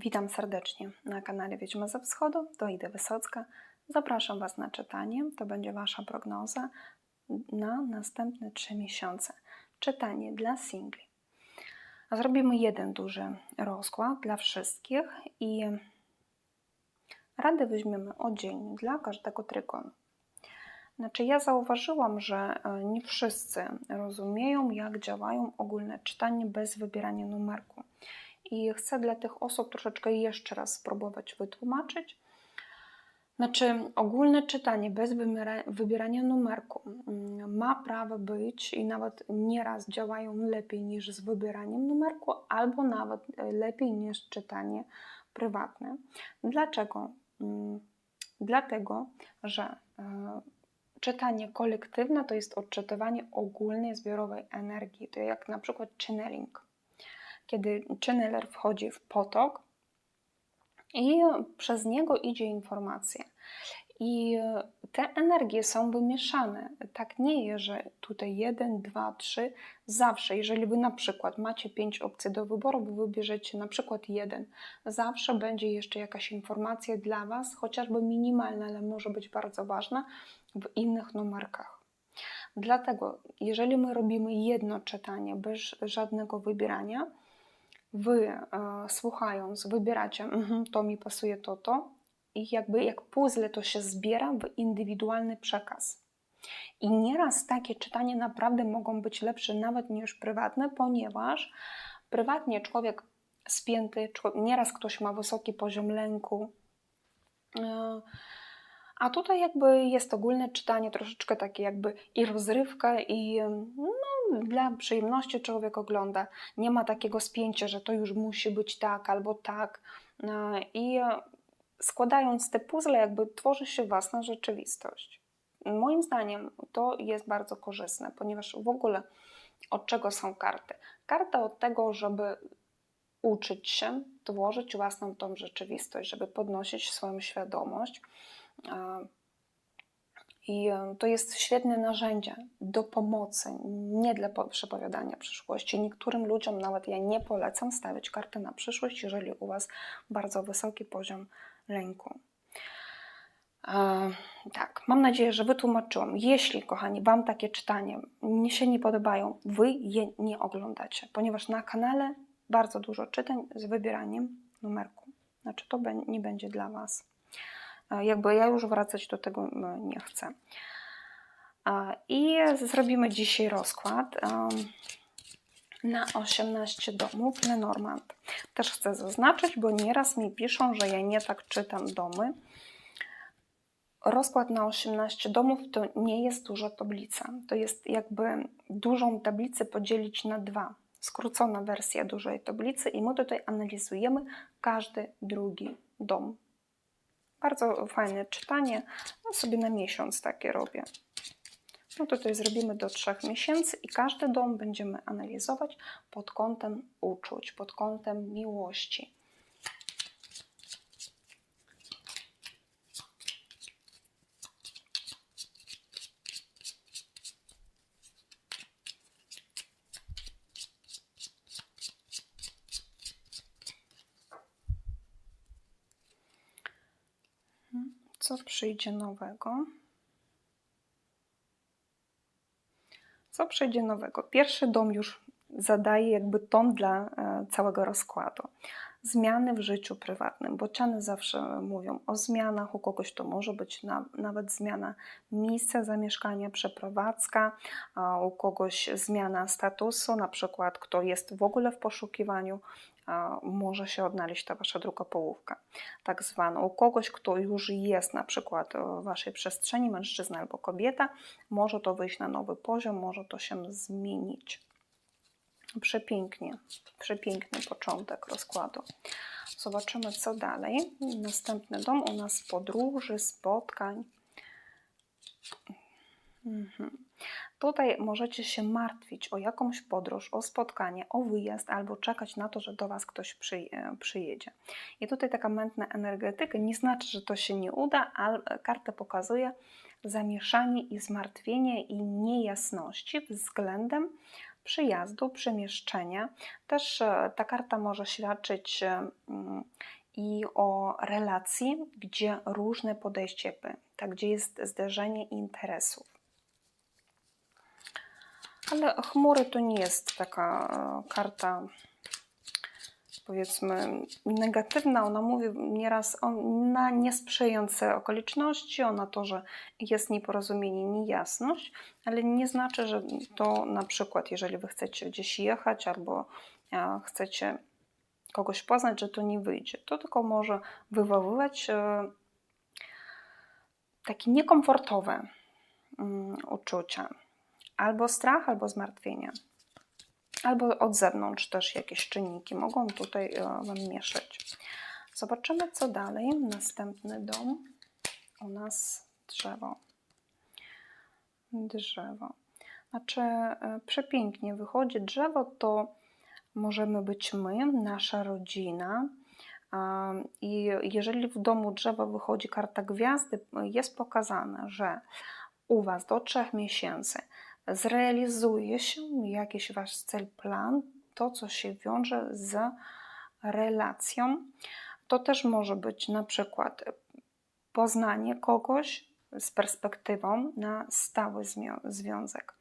Witam serdecznie na kanale Wiedźma ze Wschodu, to Ida Wysocka. Zapraszam Was na czytanie. To będzie Wasza prognoza na następne trzy miesiące. Czytanie dla singli. Zrobimy jeden duży rozkład dla wszystkich i rady weźmiemy oddzielnie dla każdego trygonu. Znaczy, ja zauważyłam, że e, nie wszyscy rozumieją, jak działają ogólne czytanie bez wybierania numerku. I chcę dla tych osób troszeczkę jeszcze raz spróbować wytłumaczyć. Znaczy, ogólne czytanie bez wybierania numerku mm, ma prawo być i nawet nieraz działają lepiej niż z wybieraniem numerku, albo nawet e, lepiej niż czytanie prywatne. Dlaczego? Mm, dlatego, że e, czytanie kolektywne to jest odczytywanie ogólnej zbiorowej energii. To jak na przykład channeling. Kiedy channeler wchodzi w potok i przez niego idzie informacja. I te energie są wymieszane. Tak nie jest, że tutaj jeden, dwa, trzy. Zawsze, jeżeli wy na przykład macie pięć opcji do wyboru, wy wybierzecie na przykład jeden. Zawsze będzie jeszcze jakaś informacja dla was, chociażby minimalna, ale może być bardzo ważna w innych numerkach. Dlatego, jeżeli my robimy jedno czytanie bez żadnego wybierania, wy e, słuchając, wybieracie, mm, to mi pasuje to, to, i jakby jak puzzle to się zbiera w indywidualny przekaz. I nieraz takie czytania naprawdę mogą być lepsze nawet niż prywatne, ponieważ prywatnie człowiek spięty, nieraz ktoś ma wysoki poziom lęku. E, a tutaj jakby jest ogólne czytanie, troszeczkę takie jakby i rozrywka, i no, dla przyjemności człowiek ogląda. Nie ma takiego spięcia, że to już musi być tak albo tak. E, I składając te puzzle, jakby tworzy się własna rzeczywistość. Moim zdaniem to jest bardzo korzystne, ponieważ w ogóle od czego są karty? Karta od tego, żeby uczyć się, tworzyć własną tą rzeczywistość, żeby podnosić swoją świadomość. I to jest świetne narzędzie do pomocy, nie dla przepowiadania przyszłości. Niektórym ludziom nawet ja nie polecam stawiać karty na przyszłość, jeżeli u Was bardzo wysoki poziom lęku. E, tak, mam nadzieję, że wytłumaczyłam. Jeśli, kochani, Wam takie czytania nie się nie podobają, Wy je nie oglądacie, ponieważ na kanale bardzo dużo czytań z wybieraniem numerku. Znaczy, to nie będzie dla Was. Jakby ja już wracać do tego nie chcę. I zrobimy dzisiaj rozkład na 18 domów Lenormand. Też chcę zaznaczyć, bo nieraz mi piszą, że ja nie tak czytam domy. Rozkład na 18 domów to nie jest duża tablica. To jest jakby dużą tablicę podzielić na dwa. Skrócona wersja dużej tablicy i my tutaj analizujemy każdy drugi dom. Bardzo fajne czytanie. Ja sobie na miesiąc takie robię. No tutaj zrobimy do trzech miesięcy i każdy dom będziemy analizować pod kątem uczuć, pod kątem miłości. Hmm, co przyjdzie nowego? Co przejdzie nowego? Pierwszy dom już zadaje jakby ton dla e, całego rozkładu. Zmiany w życiu prywatnym. Bociany zawsze mówią o zmianach, u kogoś to może być na, nawet zmiana miejsca zamieszkania, przeprowadzka, u kogoś zmiana statusu, na przykład kto jest w ogóle w poszukiwaniu może się odnaleźć ta wasza druga połówka, tak zwana. U kogoś, kto już jest na przykład w waszej przestrzeni, mężczyzna albo kobieta, może to wyjść na nowy poziom, może to się zmienić. Przepięknie, przepiękny początek rozkładu. Zobaczymy, co dalej. Następny dom u nas podróży, spotkań. Mhm. Tutaj możecie się martwić o jakąś podróż, o spotkanie, o wyjazd albo czekać na to, że do Was ktoś przyjedzie. I tutaj taka mętna energetyka nie znaczy, że to się nie uda, ale karta pokazuje zamieszanie i zmartwienie i niejasności względem przyjazdu, przemieszczenia. Też e, ta karta może świadczyć e, mm, i o relacji, gdzie różne podejście, tak, gdzie jest zderzenie interesów. Ale chmury to nie jest taka e, karta, powiedzmy, negatywna. Ona mówi nieraz na niesprzyjające okoliczności, o na to, że jest nieporozumienie, niejasność, ale nie znaczy, że to na przykład, jeżeli wy chcecie gdzieś jechać albo e, chcecie kogoś poznać, że to nie wyjdzie. To tylko może wywoływać e, takie niekomfortowe mm, uczucia. Albo strach, albo zmartwienie. Albo od zewnątrz też jakieś czynniki mogą tutaj e, Wam mieszać. Zobaczymy, co dalej. Następny dom. U nas drzewo. Drzewo. Znaczy, e, przepięknie wychodzi drzewo, to możemy być my, nasza rodzina. I jeżeli w domu drzewa wychodzi karta gwiazdy, jest pokazane, że u Was do trzech miesięcy zrealizuje się jakiś Wasz cel, plan, to co się wiąże z relacją. To też może być na przykład poznanie kogoś z perspektywą na stały związek.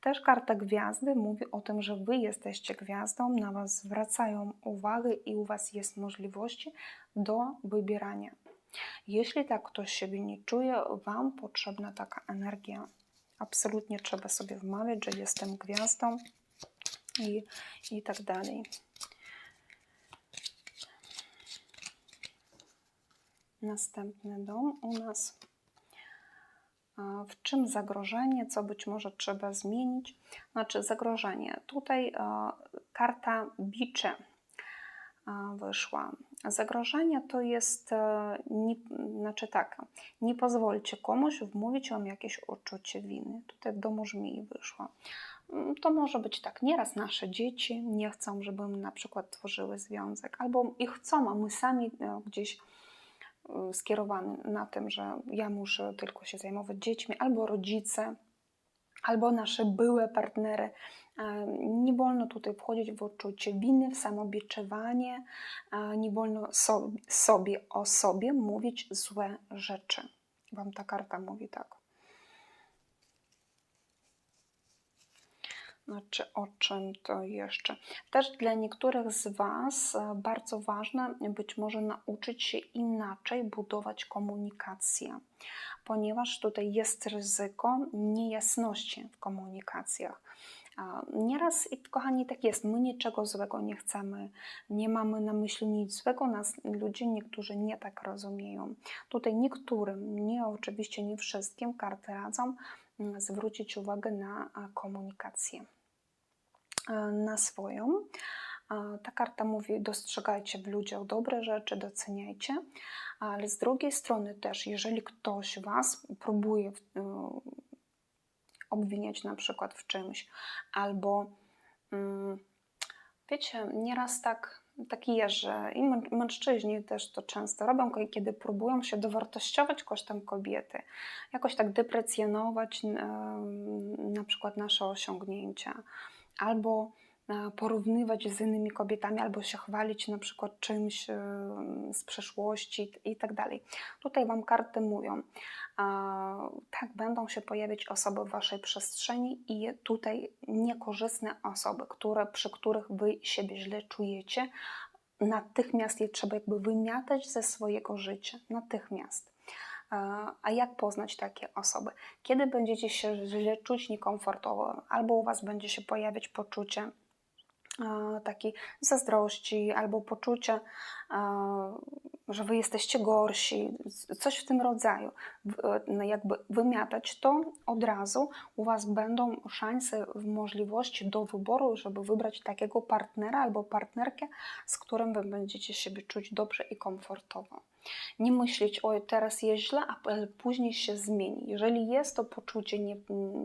Też karta gwiazdy mówi o tym, że Wy jesteście gwiazdą, na Was zwracają uwagę i u Was jest możliwości do wybierania. Jeśli tak ktoś siebie nie czuje, Wam potrzebna taka energia. Absolutnie trzeba sobie wmawiać, że jestem gwiazdą i, i tak dalej. Następny dom u nas w czym zagrożenie, co być może trzeba zmienić. Znaczy, zagrożenie. Tutaj karta bicze wyszła. Zagrożenie to jest, e, nie, znaczy tak, nie pozwólcie komuś wmówić wam jakieś uczucie winy. Tutaj w domu żmii wyszło. Mm, to może być tak, nieraz nasze dzieci nie chcą, żeby na przykład tworzyły związek, albo ich chcą, a my sami e, gdzieś Y, skierowany na tym, że ja muszę tylko się zajmować dziećmi, albo rodzice, albo nasze byłe partnery. E, nie wolno tutaj wchodzić w odczucie winy, w samobiczowanie, e, nie wolno sobie o sobie mówić złe rzeczy. Wam ta karta mówi tak. Znaczy o czym to jeszcze? Też dla niektórych z Was e, bardzo ważne być może nauczyć się inaczej budować komunikację, ponieważ tutaj jest ryzyko niejasności w komunikacjach. Nieraz, kochani, tak jest, my niczego złego nie chcemy, nie mamy na myśli nic złego, nas ludzie niektórzy nie tak rozumieją. Tutaj niektórym, nie oczywiście nie wszystkim, karty radzą mm, zwrócić uwagę na komunikację. E, na swoją. Ta karta mówi: dostrzegajcie w ludziach dobre rzeczy, doceniajcie, ale z drugiej strony też, jeżeli ktoś Was próbuje e, obwiniać na przykład w czymś, albo mm, wiecie, nieraz tak, tak jest, że i mężczyźni też to często robią, kiedy próbują się dowartościować kosztem kobiety, jakoś tak deprecjonować na przykład nasze osiągnięcia albo e, porównywać z innymi kobietami, albo się chwalić na przykład czymś e, z przeszłości i tak dalej. Tutaj Wam karty mówią, tak, będą się pojawiać osoby w Waszej przestrzeni i tutaj niekorzystne osoby, które, przy których Wy siebie źle czujecie, natychmiast je trzeba jakby wymiatać ze swojego życia, natychmiast. A jak poznać takie osoby? Kiedy będziecie się źle czuć niekomfortowo, albo u Was będzie się pojawiać poczucie takiej zazdrości, albo poczucie, że wy jesteście gorsi, coś w tym rodzaju. No jakby wymiatać to od razu, u was będą szanse, możliwości do wyboru, żeby wybrać takiego partnera albo partnerkę, z którym wy będziecie siebie czuć dobrze i komfortowo. Nie myśleć, oj, teraz jest źle, a później się zmieni. Jeżeli jest to poczucie nie,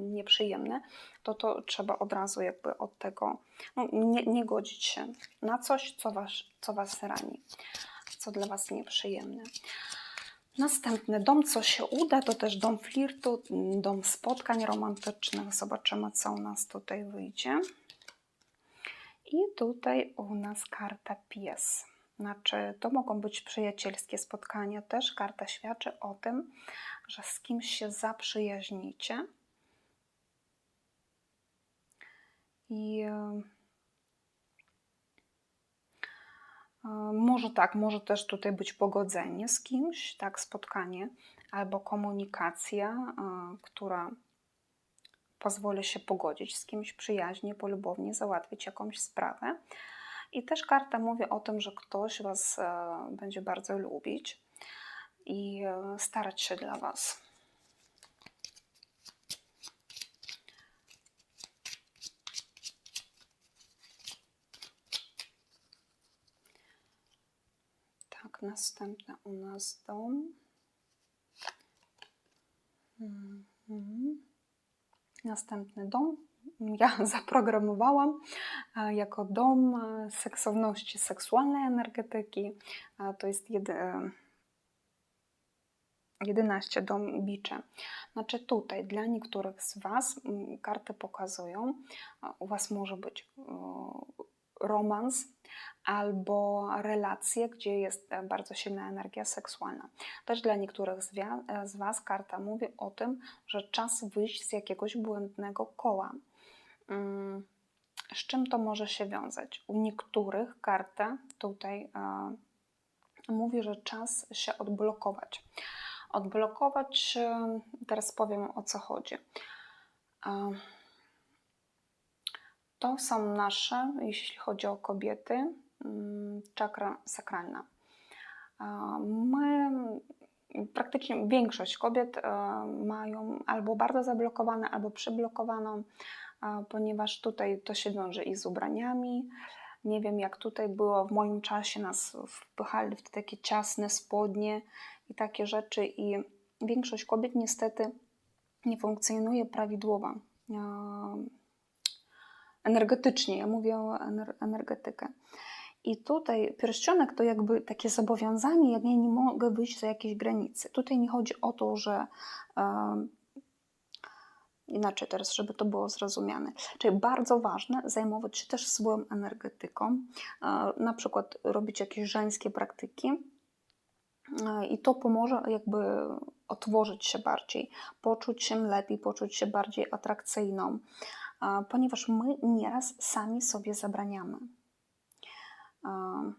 nieprzyjemne, to to trzeba od razu jakby od tego no, nie, nie godzić się na coś, co was, co was rani, co dla was nieprzyjemne. Następny dom, co się uda, to też dom flirtu, dom spotkań romantycznych. Zobaczymy, co u nas tutaj wyjdzie. I tutaj u nas karta pies. Znaczy, to mogą być przyjacielskie spotkania też. Karta świadczy o tym, że z kimś się zaprzyjaźnicie. I e, e, może tak, może też tutaj być pogodzenie z kimś, tak, spotkanie albo komunikacja, e, która pozwoli się pogodzić z kimś przyjaźnie, polubownie, załatwić jakąś sprawę. I też karta mówi o tym, że ktoś Was będzie bardzo lubić i starać się dla Was. Tak, następny u nas dom. Mhm. Następny dom ja zaprogramowałam e, jako dom e, seksowności, seksualnej energetyki. To jest jedy, 11 dom bicze. Znaczy tutaj dla niektórych z Was karty pokazują, u Was może być romans albo relacje, gdzie jest bardzo silna energia seksualna. Też dla niektórych z Was karta mówi o tym, że czas wyjść z jakiegoś błędnego koła. Mm, z czym to może się wiązać? U niektórych karta tutaj mówi, że czas się odblokować odblokować. Teraz powiem o co chodzi. To są nasze, jeśli chodzi o kobiety, mm, czakra sakralna. My, praktycznie większość kobiet mają albo bardzo zablokowane, albo przyblokowaną, ponieważ tutaj to się wiąże i z ubraniami. Nie wiem, jak tutaj było w moim czasie, nas wpychali w takie ciasne spodnie, i takie rzeczy. I większość kobiet niestety nie funkcjonuje prawidłowo energetycznie. Ja mówię o ener energetykę. I tutaj pierścionek to jakby takie zobowiązanie, jak ja nie mogę wyjść za jakieś granice. Tutaj nie chodzi o to, że inaczej teraz, żeby to było zrozumiane. Czyli bardzo ważne zajmować się też swoją energetyką, e, na przykład robić jakieś żeńskie praktyki, E, i to pomoże jakby otworzyć się bardziej, poczuć się lepiej, poczuć się bardziej atrakcyjną, ponieważ my nieraz sami sobie zabraniamy. E,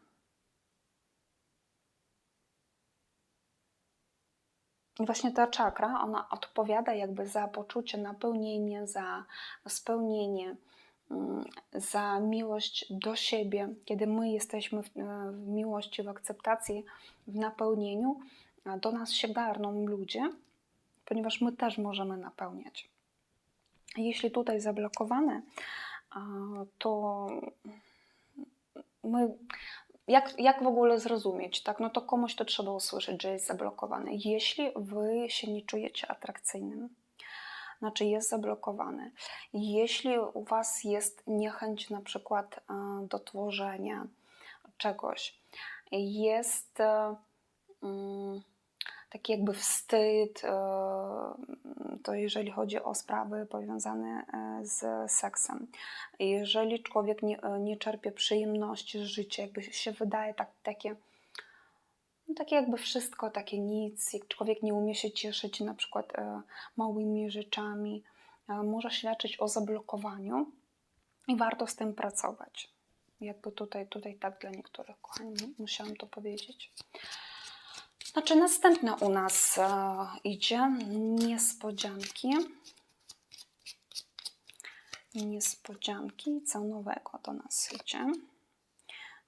I właśnie ta czakra, ona odpowiada jakby za poczucie napełnienia, za spełnienie, Mm, za miłość do siebie, kiedy my jesteśmy w, e, w miłości, w akceptacji, w napełnieniu, do nas się garną ludzie, ponieważ my też możemy napełniać. Jeśli tutaj zablokowane, to my jak, jak w ogóle zrozumieć, tak? No to komuś to trzeba usłyszeć, że jest zablokowany. Jeśli wy się nie czujecie atrakcyjnym, znaczy jest zablokowany. Jeśli u Was jest niechęć na przykład e, do tworzenia czegoś, jest e, mm, taki jakby wstyd, e, to jeżeli chodzi o sprawy powiązane z seksem. Jeżeli człowiek nie, nie czerpie przyjemności z życia, jakby się wydaje tak, takie no, takie jakby wszystko, takie nic, jak człowiek nie umie się cieszyć na przykład e, małymi rzeczami, e, może świadczyć o zablokowaniu i warto z tym pracować. Jakby tutaj, tutaj tak dla niektórych, kochani, musiałam to powiedzieć. Znaczy następne u nas e, idzie niespodzianki. Niespodzianki, co nowego do nas idzie.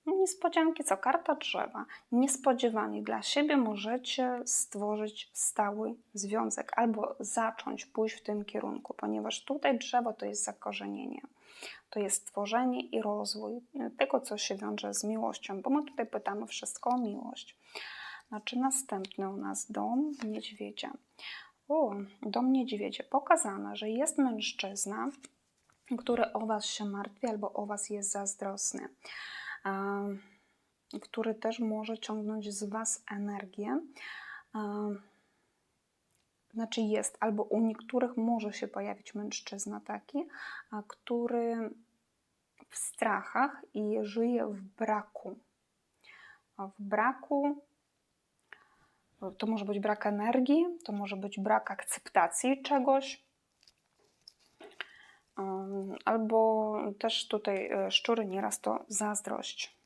Niespodzianki co karta drzewa. Niespodziewanie dla siebie możecie stworzyć stały związek albo zacząć pójść w tym kierunku, ponieważ tutaj drzewo to jest zakorzenienie. To jest tworzenie i rozwój tego, co się wiąże z miłością, bo my tutaj pytamy wszystko o miłość. Znaczy następny u nas dom niedźwiedzia. O, dom niedźwiedzie. Pokazane, że jest mężczyzna, który o Was się martwi albo o Was jest zazdrosny który też może ciągnąć z Was energię. Znaczy jest, albo u niektórych może się pojawić mężczyzna taki, który w strachach i żyje w braku. A W braku to może być brak energii, to może być brak akceptacji czegoś. Um, Albo też tutaj e, szczury nieraz to zazdrość.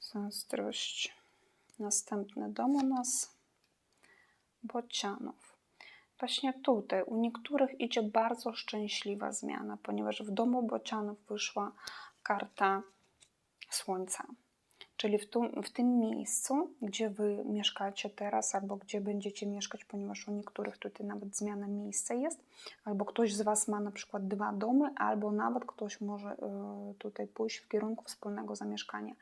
Zazdrość. Następny dom u nas bocianów. Właśnie tutaj u niektórych idzie bardzo szczęśliwa zmiana, ponieważ w domu bocianów wyszła karta Słońca. Czyli w, tu, w tym miejscu, gdzie wy mieszkacie teraz, albo gdzie będziecie mieszkać, ponieważ u niektórych tutaj nawet zmiana miejsca jest, albo ktoś z Was ma na przykład dwa domy, albo nawet ktoś może y, tutaj pójść w kierunku wspólnego zamieszkania.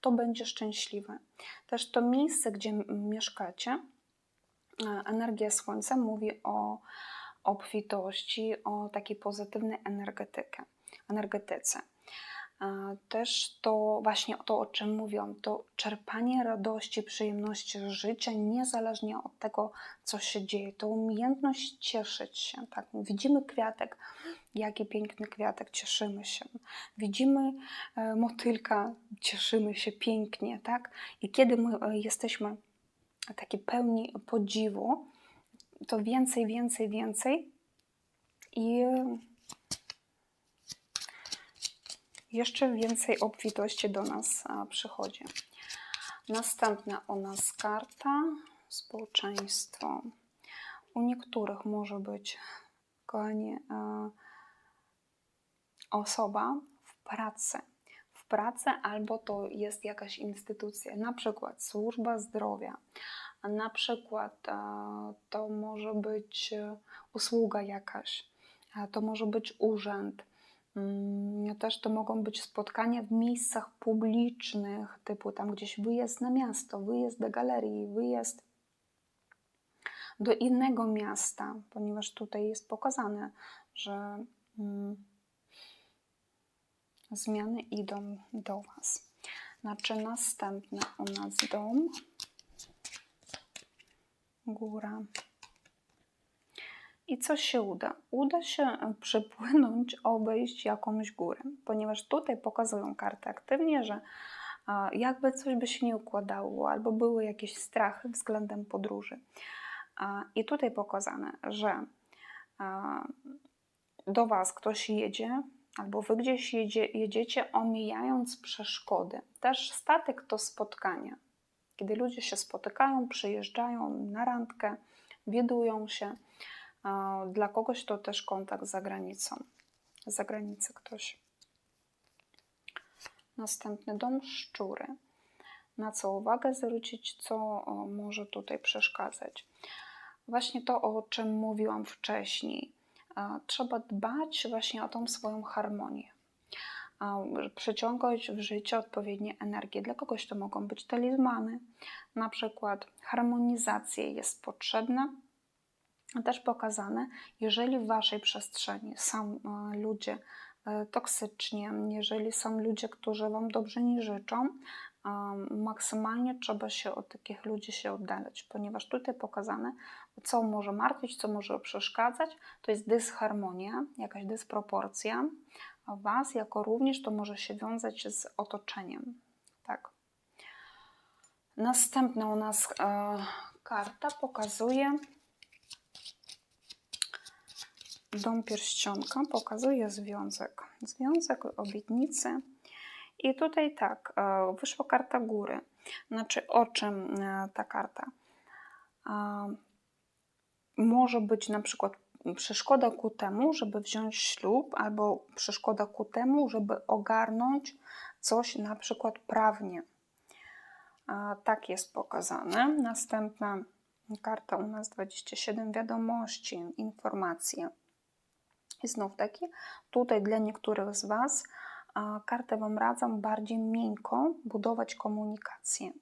To będzie szczęśliwe. Też to miejsce, gdzie mieszkacie, energia Słońca mówi o obfitości, o takiej pozytywnej energetyce. energetyce. Też to właśnie to, o czym mówiłam, to czerpanie radości, przyjemności życia, niezależnie od tego, co się dzieje. To umiejętność cieszyć się. Tak? Widzimy kwiatek, jaki piękny kwiatek, cieszymy się. Widzimy e, motylka, cieszymy się pięknie. Tak? I kiedy my e, jesteśmy taki pełni podziwu, to więcej, więcej, więcej i jeszcze więcej obfitości do nas przychodzi. Następna u nas karta społeczeństwo. U niektórych może być, kochani, osoba w pracy. W pracy albo to jest jakaś instytucja, na przykład służba zdrowia, na przykład to może być e, usługa jakaś, to może być urząd, też to mogą być spotkania w miejscach publicznych, typu tam gdzieś wyjazd na miasto, wyjazd do galerii, wyjazd do innego miasta, ponieważ tutaj jest pokazane, że mm, zmiany idą do Was. Znaczy następny u nas dom, góra. I co się uda? Uda się e, przepłynąć, obejść jakąś górę, ponieważ tutaj pokazują karty aktywnie, że jakby coś by się nie układało, albo były jakieś strachy względem podróży. I tutaj pokazane, że do Was ktoś jedzie, albo Wy gdzieś jedzie, jedziecie, omijając przeszkody. Też statek to spotkania. Kiedy ludzie się spotykają, przyjeżdżają na randkę, widują się, dla kogoś to też kontakt z zagranicą. Z zagranicy ktoś. Następny dom szczury. Na co uwagę zwrócić, co może tutaj przeszkadzać? Właśnie to, o czym mówiłam wcześniej. Trzeba dbać właśnie o tą swoją harmonię. Przyciągać w życie odpowiednie energie. Dla kogoś to mogą być talizmany, na przykład harmonizacja jest potrzebna, też pokazane, jeżeli w waszej przestrzeni są e, ludzie e, toksyczni, jeżeli są ludzie, którzy wam dobrze nie życzą, maksymalnie trzeba się od takich ludzi się oddalać, ponieważ tutaj pokazane, co może martwić, co może przeszkadzać, to jest dysharmonia, jakaś dysproporcja was, jako również to może się wiązać z otoczeniem. Tak. Następna u nas e, karta pokazuje Dom pierścionka pokazuje związek. Związek, obietnicy. I tutaj tak, e, wyszła karta góry. Znaczy, o czym e, ta karta? Może być na przykład przeszkoda ku temu, żeby wziąć ślub, albo przeszkoda ku temu, żeby ogarnąć coś na przykład prawnie. Tak jest pokazane. Następna karta u nas 27 wiadomości, informacje. I znów taki, tutaj dla niektórych z Was kartę Wam radzą bardziej miękko budować komunikację.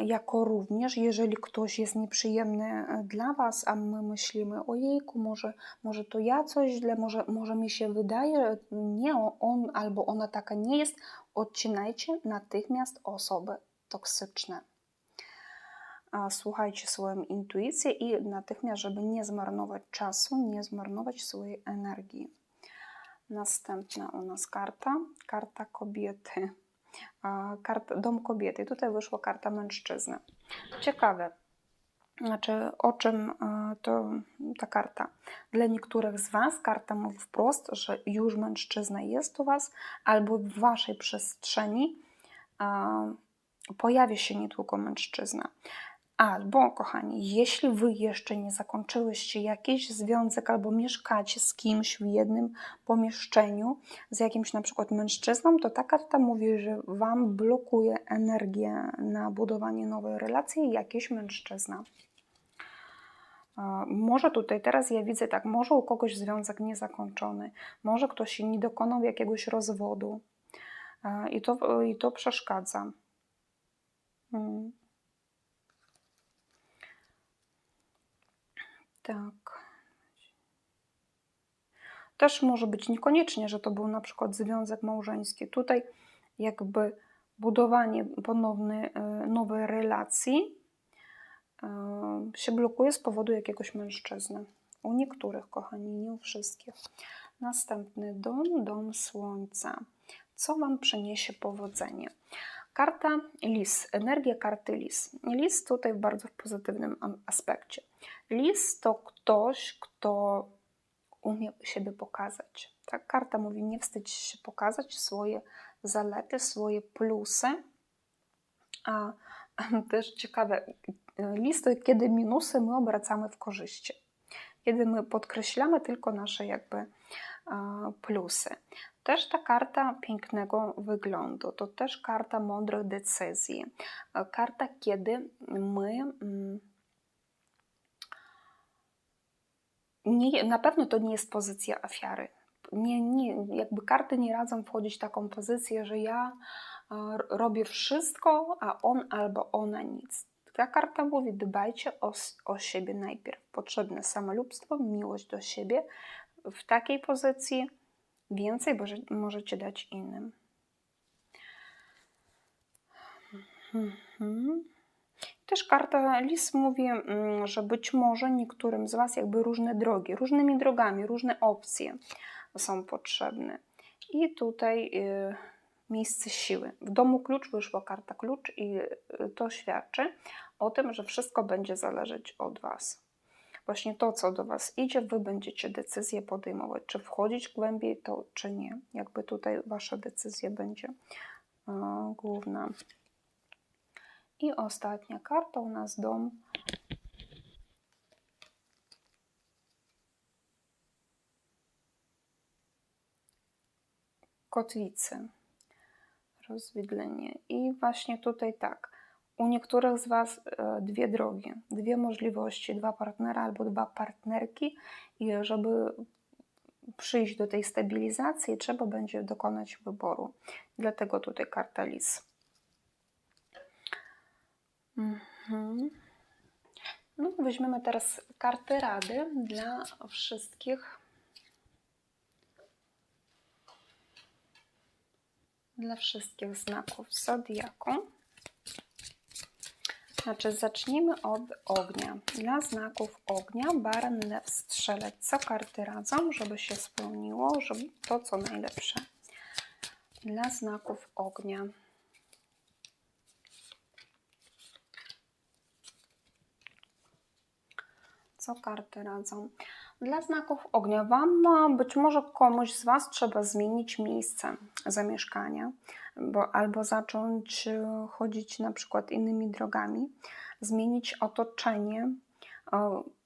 Jako również, jeżeli ktoś jest nieprzyjemny e, dla Was, a my myślimy, ojejku, może, może to ja coś źle, może, może mi się wydaje, nie on albo ona taka nie jest, odcinajcie natychmiast osoby toksyczne słuchajcie swoją intuicję i natychmiast, żeby nie zmarnować czasu, nie zmarnować swojej energii. Następna u nas karta, karta kobiety, karta, dom kobiety. Tutaj wyszła karta mężczyzny. Ciekawe, znaczy o czym to ta karta. Dla niektórych z Was karta mówi wprost, że już mężczyzna jest u Was, albo w Waszej przestrzeni pojawi się niedługo mężczyzna. Albo, kochani, jeśli wy jeszcze nie zakończyłyście jakiś związek albo mieszkacie z kimś w jednym pomieszczeniu, z jakimś na przykład mężczyzną, to ta karta mówi, że wam blokuje energię na budowanie nowej relacji jakiś mężczyzna. Może tutaj teraz ja widzę tak, może u kogoś związek niezakończony, może ktoś nie dokonał jakiegoś rozwodu i to, i to przeszkadza. Hmm. Tak. Też może być niekoniecznie, że to był na przykład związek małżeński. Tutaj jakby budowanie ponownej nowej relacji e, się blokuje z powodu jakiegoś mężczyzny. U niektórych, kochani, nie u wszystkich. Następny dom, dom słońca. Co Wam przyniesie powodzenie? Karta lis, energia karty lis. Lis tutaj w bardzo pozytywnym aspekcie. Lis to ktoś, kto umie siebie pokazać. Tak, karta mówi, nie wstydź się pokazać swoje zalety, swoje plusy. A też ciekawe, list to kiedy minusy my obracamy w korzyści. Kiedy my podkreślamy tylko nasze jakby plusy. Też ta karta pięknego wyglądu, to też karta mądrych decyzji. Karta, kiedy my mm, nie, na pewno to nie jest pozycja ofiary. Nie, nie, jakby karty nie radzą wchodzić w taką pozycję, że ja robię wszystko, a on albo ona nic. Ta karta mówi: dbajcie o, o siebie najpierw. Potrzebne samolubstwo, miłość do siebie. W takiej pozycji więcej możecie dać innym. Mhm. Też karta Lis mówi, mm, że być może niektórym z Was jakby różne drogi, różnymi drogami, różne opcje są potrzebne. I tutaj y, miejsce siły. W domu klucz wyszła karta klucz i y, to świadczy o tym, że wszystko będzie zależeć od Was. Właśnie to, co do Was idzie, Wy będziecie decyzję podejmować, czy wchodzić głębiej to, czy nie. Jakby tutaj Wasza decyzja będzie e, główna. I ostatnia karta u nas dom. Kotwicy. Rozwidlenie. I właśnie tutaj tak. U niektórych z Was e, dwie drogi, dwie możliwości, dwa partnera albo dwa partnerki, i żeby przyjść do tej stabilizacji, trzeba będzie dokonać wyboru. Dlatego tutaj karta lis. Mhm. No, weźmiemy teraz karty rady dla wszystkich. Dla wszystkich znaków zodiaku. Znaczy, zacznijmy od ognia. Dla znaków ognia, baran, lew, strzelec. Co karty radzą, żeby się spełniło, żeby to, co najlepsze. Dla znaków ognia. Co karty radzą? Dla znaków ognia Wam być może komuś z Was trzeba zmienić miejsce zamieszkania bo, albo zacząć e, chodzić na przykład innymi drogami, zmienić otoczenie,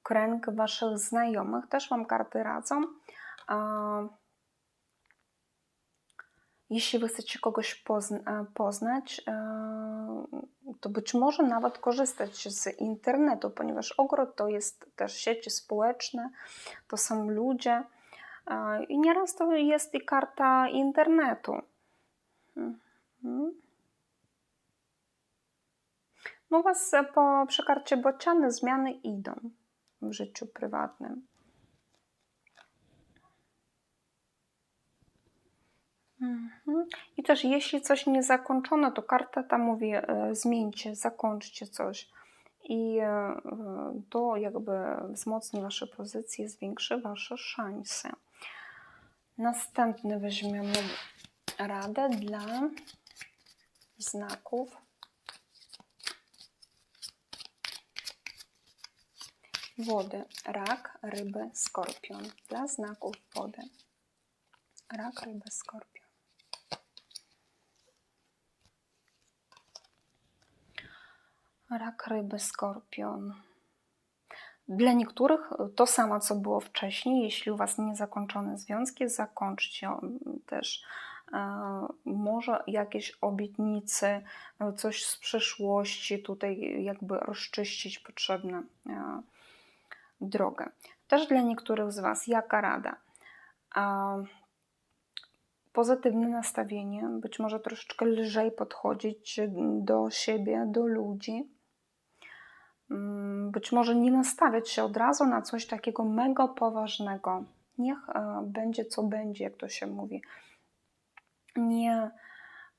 kręg Waszych znajomych. Też Wam karty radzą. Jeśli Wy chcecie kogoś pozna poznać, e, to być może nawet korzystać z internetu, ponieważ ogród to jest też sieci społeczne, to są ludzie i nieraz to jest i karta internetu. Mhm. No was po przekarcie bociany zmiany idą w życiu prywatnym. Mhm. I też jeśli coś nie zakończono, to karta ta mówi e, zmieńcie, zakończcie coś. I e, to jakby wzmocni Wasze pozycje, zwiększy Wasze szanse. Następny weźmiemy radę dla znaków wody. Rak, ryby, skorpion. Dla znaków wody. Rak, ryby, skorpion. Rak, ryby, skorpion. Dla niektórych to samo, co było wcześniej. Jeśli u Was niezakończone związki, zakończcie też e, może jakieś obietnice, e, coś z przeszłości, tutaj jakby rozczyścić potrzebne e, drogę. Też dla niektórych z Was, jaka rada? Pozytywne nastawienie, być może troszeczkę lżej podchodzić do siebie, do ludzi być może nie nastawiać się od razu na coś takiego mega poważnego. Niech e, będzie co będzie, jak to się mówi. Nie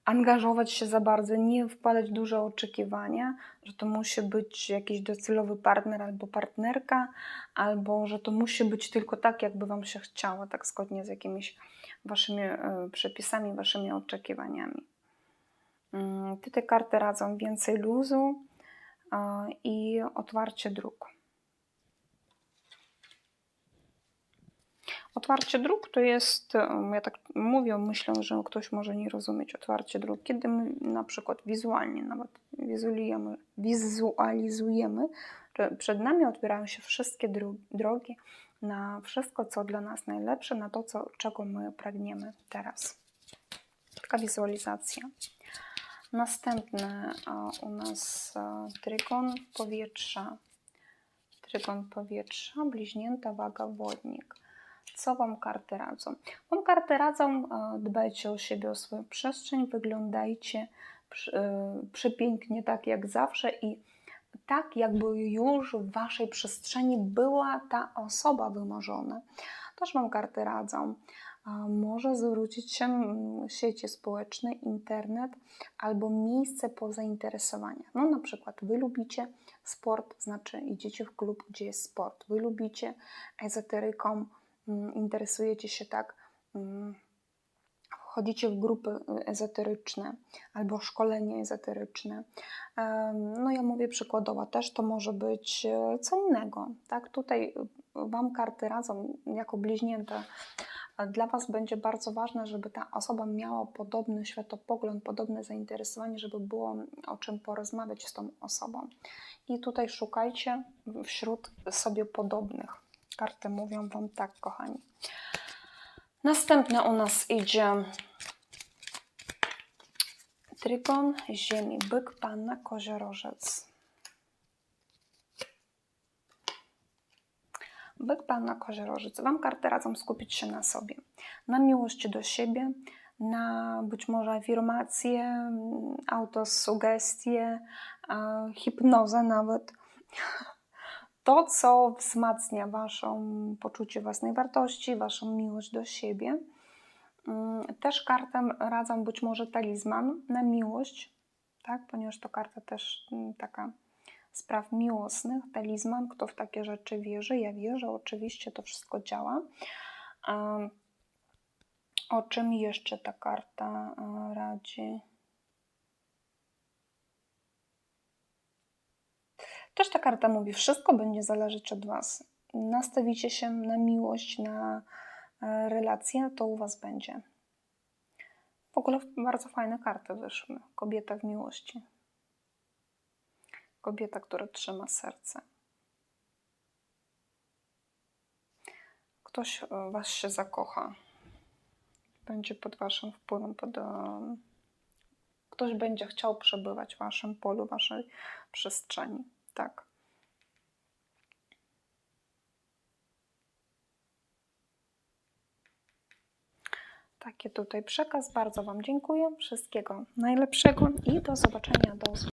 angażować się za bardzo, nie wkładać duże oczekiwania, że to musi być jakiś docelowy partner albo partnerka, albo że to musi być tylko tak, jakby Wam się chciało, tak zgodnie z jakimiś Waszymi e, przepisami, Waszymi oczekiwaniami. Mm, Te, te karty radzą więcej luzu, i otwarcie dróg. Otwarcie dróg to jest, ja tak mówię, myślę, że ktoś może nie rozumieć otwarcie dróg, kiedy my na przykład wizualnie nawet wizualizujemy, wizualizujemy że przed nami otwierają się wszystkie drogi na wszystko, co dla nas najlepsze, na to, co, czego my pragniemy teraz. Taka wizualizacja. Następny u nas trygon powietrza. Trygon powietrza, bliźnięta waga wodnik. Co Wam karty radzą? Wam karty radzą, dbajcie o siebie, o swoją przestrzeń, wyglądajcie e, przepięknie, tak jak zawsze i tak, jakby już w Waszej przestrzeni była ta osoba wymarzona. Też Wam karty radzą może zwrócić się sieci społeczne, internet albo miejsce po zainteresowaniach. No na przykład Wy lubicie sport, znaczy idziecie w klub, gdzie jest sport. Wy lubicie ezoteryką, interesujecie się tak, wchodzicie w grupy ezoteryczne albo szkolenie ezoteryczne. No ja mówię przykładowo, też to może być e, co innego. Tak? Tutaj Wam karty radzą jako bliźnięte dla Was będzie bardzo ważne, żeby ta osoba miała podobny światopogląd, podobne zainteresowanie, żeby było o czym porozmawiać z tą osobą. I tutaj szukajcie wśród sobie podobnych. Karty mówią Wam tak, kochani. Następne u nas idzie trygon ziemi, byk, panna, koziorożec. Byk Panna Koziorożec. Wam karty radzą skupić się na sobie, na miłości do siebie, na być może afirmacje, autosugestie, hipnozę nawet. To, co wzmacnia Waszą poczucie własnej wartości, Waszą miłość do siebie. Mm, też kartę radzą być może talizman na miłość, tak? ponieważ to karta też mm, taka spraw miłosnych, talizman, kto w takie rzeczy wierzy, ja wierzę, oczywiście to wszystko działa. O czym jeszcze ta karta e, radzi? Też ta karta mówi, wszystko będzie zależeć od Was. Nastawicie się na miłość, na e, relacje, to u Was będzie. W ogóle bardzo fajne karty wyszły. Kobieta w miłości. Kobieta, która trzyma serce. Ktoś Was się zakocha. Będzie pod Waszym wpływem. Pod, ktoś będzie chciał przebywać w Waszym polu, Waszej przestrzeni. Tak. Taki tutaj przekaz. Bardzo Wam dziękuję. Wszystkiego najlepszego i do zobaczenia, do usłyszenia.